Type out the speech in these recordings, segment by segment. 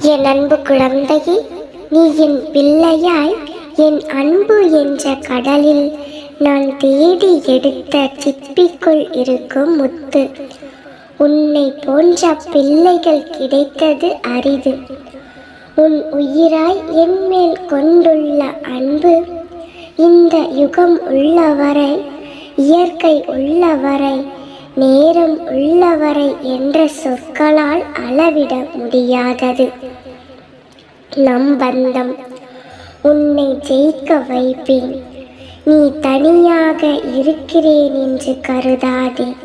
என் அன்பு குழந்தையே நீ என் பிள்ளையாய் என் அன்பு என்ற கடலில் நான் தேடி எடுத்த சிப்பிக்குள் இருக்கும் முத்து. உன்னை போன்ற பிள்ளைகள் கிடைத்தது அரிது. உன் உயிராய் என் மேல் கொண்டுள்ள அன்பு இந்த யுகம் உள்ளவரை இயற்கை உள்ளவரை நேரம் உள்ளவரை என்ற சொற்களால் அளவிட முடியாதது. நம் பந்தம் உன்னை ஜெயிக்க வைப்பேன். நீ தனியாக இருக்கிறேன் என்று கருதாதே.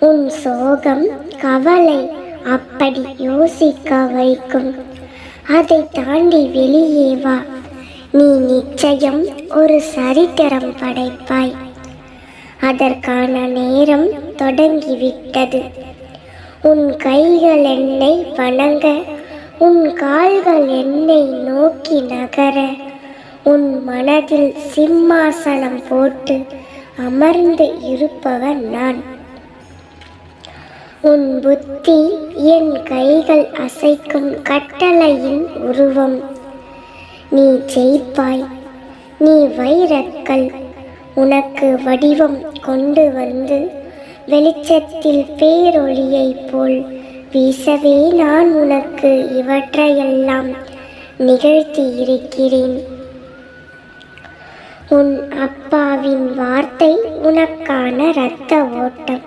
உன் சோகம் கவலை அப்படி யோசிக்க வைக்கும். அதை தாண்டி வெளியே வா. நீ நிச்சயம் ஒரு சரித்திரம் படைப்பாய். அதற்கான நேரம் தொடங்கிவிட்டது. உன் கைகள் என்னை வணங்க உன் கால்கள் என்னை நோக்கி நகர உன் மனதில் சிம்மாசனம் போட்டு அமர்ந்து இருப்பவன் நான். உன் புத்தி என் கைகள் அசைக்கும் கட்டளையின் உருவம். நீ ஜெயிப்பாய் நீ வைரக்கல் உனக்கு வடிவம் கொண்டு வந்து வெளிச்சத்தில் பேரொளியைப் போல் வீசவே நான் உனக்கு இவற்றையெல்லாம் நிகழ்த்தி இருக்கிறேன் உன் அப்பாவின் வார்த்தை உனக்கான இரத்த ஓட்டம்.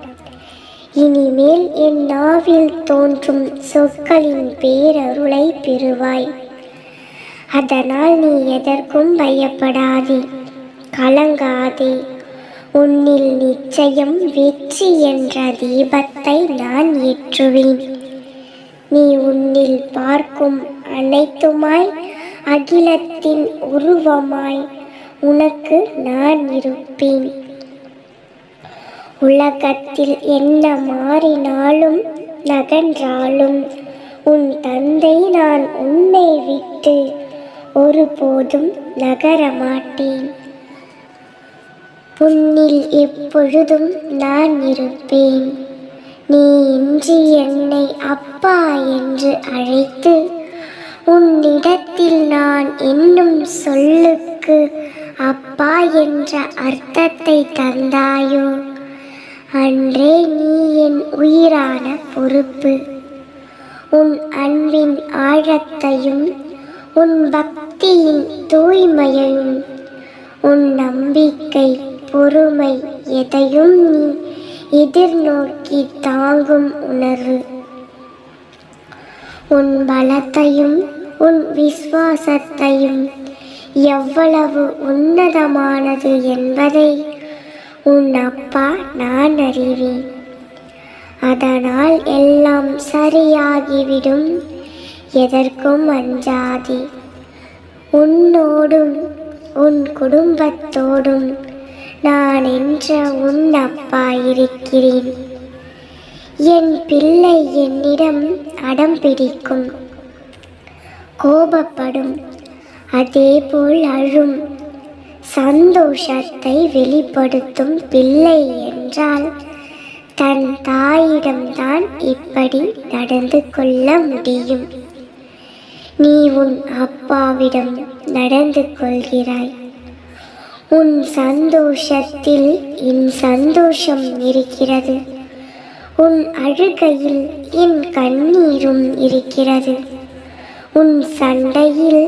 இனிமேல் என் நாவில் தோன்றும் சொற்களின் பேரருளை பெறுவாய். அதனால் நீ எதற்கும் பயப்படாதே. கலங்காதே. உன்னில் நிச்சயம் வெற்றி என்ற தீபத்தை நான் ஏற்றுவேன். நீ உன்னில் பார்க்கும் அனைத்துமாய் அகிலத்தின் உருவமாய் உனக்கு நான் இருப்பேன். உலகத்தில் என்ன மாறினாலும் நகன்றாலும் உன் தந்தை நான் உன்னை விட்டு ஒருபோதும் நகர மாட்டேன் உன்னில் எப்பொழுதும் நான் இருப்பேன். நீ இன்று என்னை அப்பா என்று அழைத்து உன்னிடத்தில் நான் என்னும் சொல்லுக்கு அப்பா என்ற அர்த்தத்தை தந்தாயோ? அன்றே நீ என் உயிரான பொறுப்பு. உன் அன்பின் ஆழத்தையும் உன் பக்தியின் தூய்மையையும் உன் நம்பிக்கை பொறுமை எதையும் நீ எதிர்நோக்கி தாங்கும் உணர்வு. உன் பலத்தையும் உன் விசுவாசத்தையும் எவ்வளவு உன்னதமானது என்பதை உன் அப்பா நான் அறிவேன். அதனால் எல்லாம் சரியாகிவிடும் எதற்கும் அஞ்சாதே. உன்னோடும் உன் குடும்பத்தோடும் நான் என்ற உன் அப்பா இருக்கிறேன். என் பிள்ளை என்னிடம் அடம் பிடிக்கும். கோபப்படும். அதேபோல் அழும். சந்தோஷத்தை வெளிப்படுத்தும் பிள்ளை என்றால் தன் தாயிடம்தான் இப்படி நடந்து கொள்ள முடியும். நீ உன் அப்பாவிடம் நடந்து கொள்கிறாய். உன் சந்தோஷத்தில் என் சந்தோஷம் இருக்கிறது. உன் அழுகையில் என் கண்ணீரும் இருக்கிறது. உன் சண்டையில்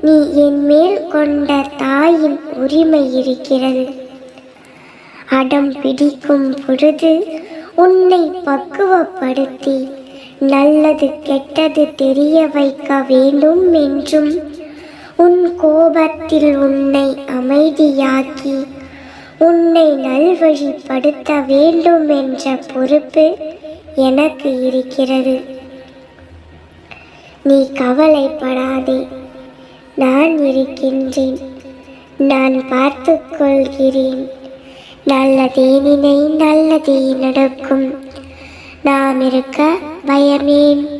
நீ என் மேல் கொண்ட தாயின் உரிமை இருக்கிறது. அடம் பிடிக்கும் பொழுது உன்னை பக்குவப்படுத்தி நல்லது கெட்டது தெரிய வைக்க வேண்டும் என்றும் உன் கோபத்தில் உன்னை அமைதியாக்கி உன்னை நல்வழிப்படுத்த வேண்டும் என்ற பொறுப்பு எனக்கு இருக்கிறது. நீ கவலைப்படாதே நான் இருக்கின்றேன். நான் பார்த்து கொள்கிறேன் நல்லதே நினை நல்லதே நடக்கும். நாம் இருக்க பயமேன்.